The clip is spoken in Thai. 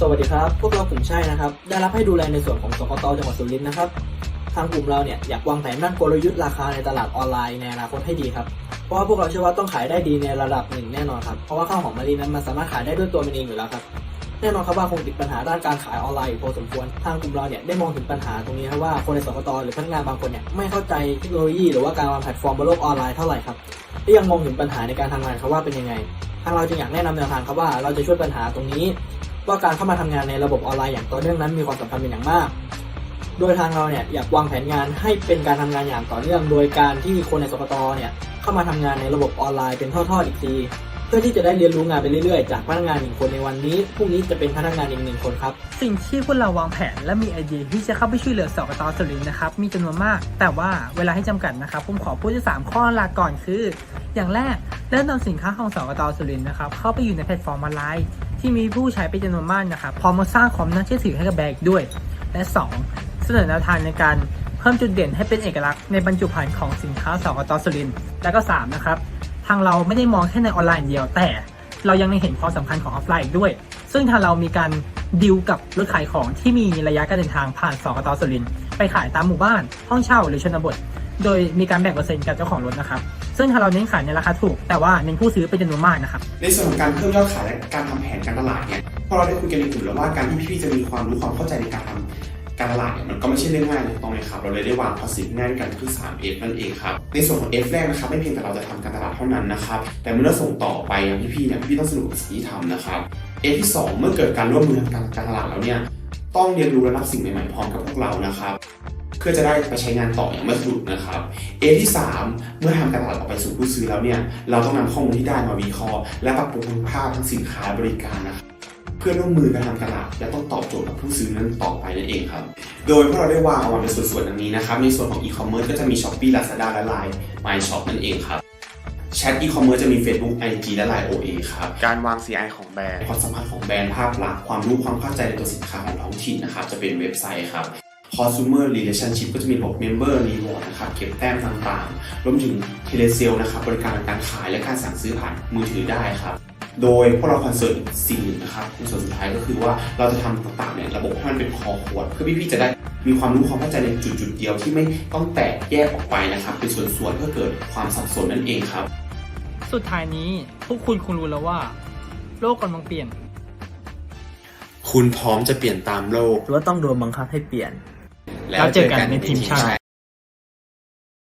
สวัสดีครับ พวกเรากลุ่มใช่นะครับ ได้รับให้ดูแลในส่วนของสกตจังหวัดสุรินทร์นะครับ ทางกลุ่มเราเนี่ยอยากวางแผนด้านกลยุทธ์ราคาในตลาดออนไลน์ในอนาคตให้ดีครับ เพราะว่าพวกเราเชื่อว่าต้องขายได้ดีในระดับหนึ่งแน่นอนครับ เพราะว่าข้าวหอมมะลินั้นมันสามารถขายได้ด้วยตัวมันเองอยู่แล้วครับ แน่นอนครับว่าคงติดปัญหาด้านการขายออนไลน์อยู่พอสมควร ทางกลุ่มเราเนี่ยได้มองถึงปัญหาตรงนี้ครับว่าคนในสกตหรือพนักงานบางคนเนี่ยไม่เข้าใจเทคโนโลยีหรือว่าการวางแพลตฟอร์มบนโลกออนไลน์เท่าไหร่ครับและยังมองถึงปัญหาในการทำงานครับว่าเป็นยังไง ทางเราจึงอยากแนะนำแนวทางครับว่าเราจะช่วยปัญหาตรงนี้ ว่าการเข้ามาทำงานในระบบออนไลน์อย่างต่อเนื่องนั้นมีความสำคัญเป็นอย่างมาก โดยทางเราเนี่ยอยากวางแผนงานให้เป็นการทำงานอย่างต่อเนื่อง โดยการที่คนในสกตเนี่ยเข้ามาทำงานในระบบออนไลน์เป็นทอดๆอีกทีเพื่อที่จะได้เรียนรู้งานไปเรื่อยๆ จากพนักงานหนึ่งคนในวันนี้พรุ่งนี้จะเป็นพนักงานอีกหนึ่งคนครับ สิ่งที่พวกเราวางแผนและมีไอเดียที่จะเข้าไปช่วยเหลือสกตสุรินทร์นะครับ มีจำนวนมาก แต่ว่าเวลาให้จำกัดนะครับ ผมขอพูดที่สามข้อหลักก่อนคือ อย่างแรกเริ่มนำสินค้าของสกตสุรินทร์นะครับเข้าไปอยู่ในแพลตฟอร์มออนไลน์ ที่มีผู้ใช้เป็นจำนวนมากนะครับพร้อมมาสร้างความน่าเชื่อถือให้กับแบรนด์ด้วย และ 2 เสนอแนวทางในการเพิ่มจุดเด่นให้เป็นเอกลักษณ์ในบรรจุภัณฑ์ของสินค้าสกตสุรินทร์และก็ 3 นะครับ ทางเราไม่ได้มองแค่ในออนไลน์เดียวแต่ เรายังเห็นความสำคัญของออฟไลน์ด้วย ซึ่งทางเรามีการดิวกับรถขายของที่มีระยะการเดินทางผ่านสกตสุรินทร์ไปขายตามหมู่บ้าน ห้องเช่าหรือชนบท โดยมีการแบ่งเปอร์เซ็นต์กับเจ้าของรถนะครับ ซึ่งทาเราเน้นขายในราคาถูก แต่ว่าเน้นผู้ซื้อเป็นจำนวนมากนะครับ ในส่วนของการเพิ่มยอดขายและการทำแผนการตลาดเนี่ยพอเราได้คุยกันในกลุ่มแล้วว่าการที่พี่ๆจะมีความรู้ความเข้าใจในการทำการตลาดเนี่ยมันก็ไม่ใช่เรื่องง่ายถูกต้องไหมครับ เราเลยได้วางภาษีง่ายด้วยกันคือ 3F นั่นเองครับ ในส่วนของ F แรกนะครับไม่เพียงแต่เราจะทำการตลาดเท่านั้นนะครับ แต่เมื่อเราส่งต่อไปยังพี่ๆเนี่ยพี่ต้องสนุกกับสิ่งที่ทำนะครับ F ที่สองเมื่อเกิดการร่วมมือทางการตลาดแล้วเนี่ยต้องเรียนรู้และรับสิ่งใหม่ๆพร้อมกับพวกเรานะครับ พื่อจะได้ไปใช้งานต่ออย่างไม่สะดุดนะครับ A ที่ 3 เมื่อทำการตลาดออกไปสู่ผู้ซื้อแล้วเนี่ยเราต้องนำข้อมูลที่ได้มาวิเคราะห์และปรับปรุงคุณภาพทั้งสินค้าบริการนะครับเพื่อร่วมมือกันทำตลาดและต้องตอบโจทย์กับผู้ซื้อนั้นต่อไปนั่นเองครับ โดยพวกเราได้วางเอาไว้เป็นส่วนๆดังนี้นะครับ ในส่วนของ e-commerce ก็จะมี Shopee Lazada และ Line My Shop นั่นเองครับแชท e-commerce จะมี Facebook IG และ Line OA ครับ การวาง CI ของแบรนด์ความสัมพันธ์ของแบรนด์ภาพลักษณ์ความรู้ความเข้าใจในตัวสินค้าของท้องถิ่นนะครับจะเป็นเว็บไซต์ครับ consumer relationship ก็จะมีระบบ member reward นะครับ เก็บแต้มต่างๆ รวมถึง telesale นะครับ บริการการขายและการสั่งซื้อผ่านมือถือได้ครับ โดยพวกเราคอนเซิร์นสิ่งหนึ่งนะครับในส่วนสุดท้ายก็คือว่าเราจะทำต่างๆเนี่ยระบบให้มันเป็นคอขวดเพื่อพี่ๆจะได้มีความรู้ความเข้าใจในจุดๆเดียวที่ไม่ต้องแตกแยกออกไปนะครับ เป็นส่วนๆเพื่อเกิดความสับสนนั่นเองครับ สุดท้ายนี้พวกคุณคงรู้แล้วว่า โลกกำลังเปลี่ยน คุณพร้อมจะเปลี่ยนตามโลก หรือว่าต้องโดนบังคับให้เปลี่ยน แล้วเจอกันในทีมชาติ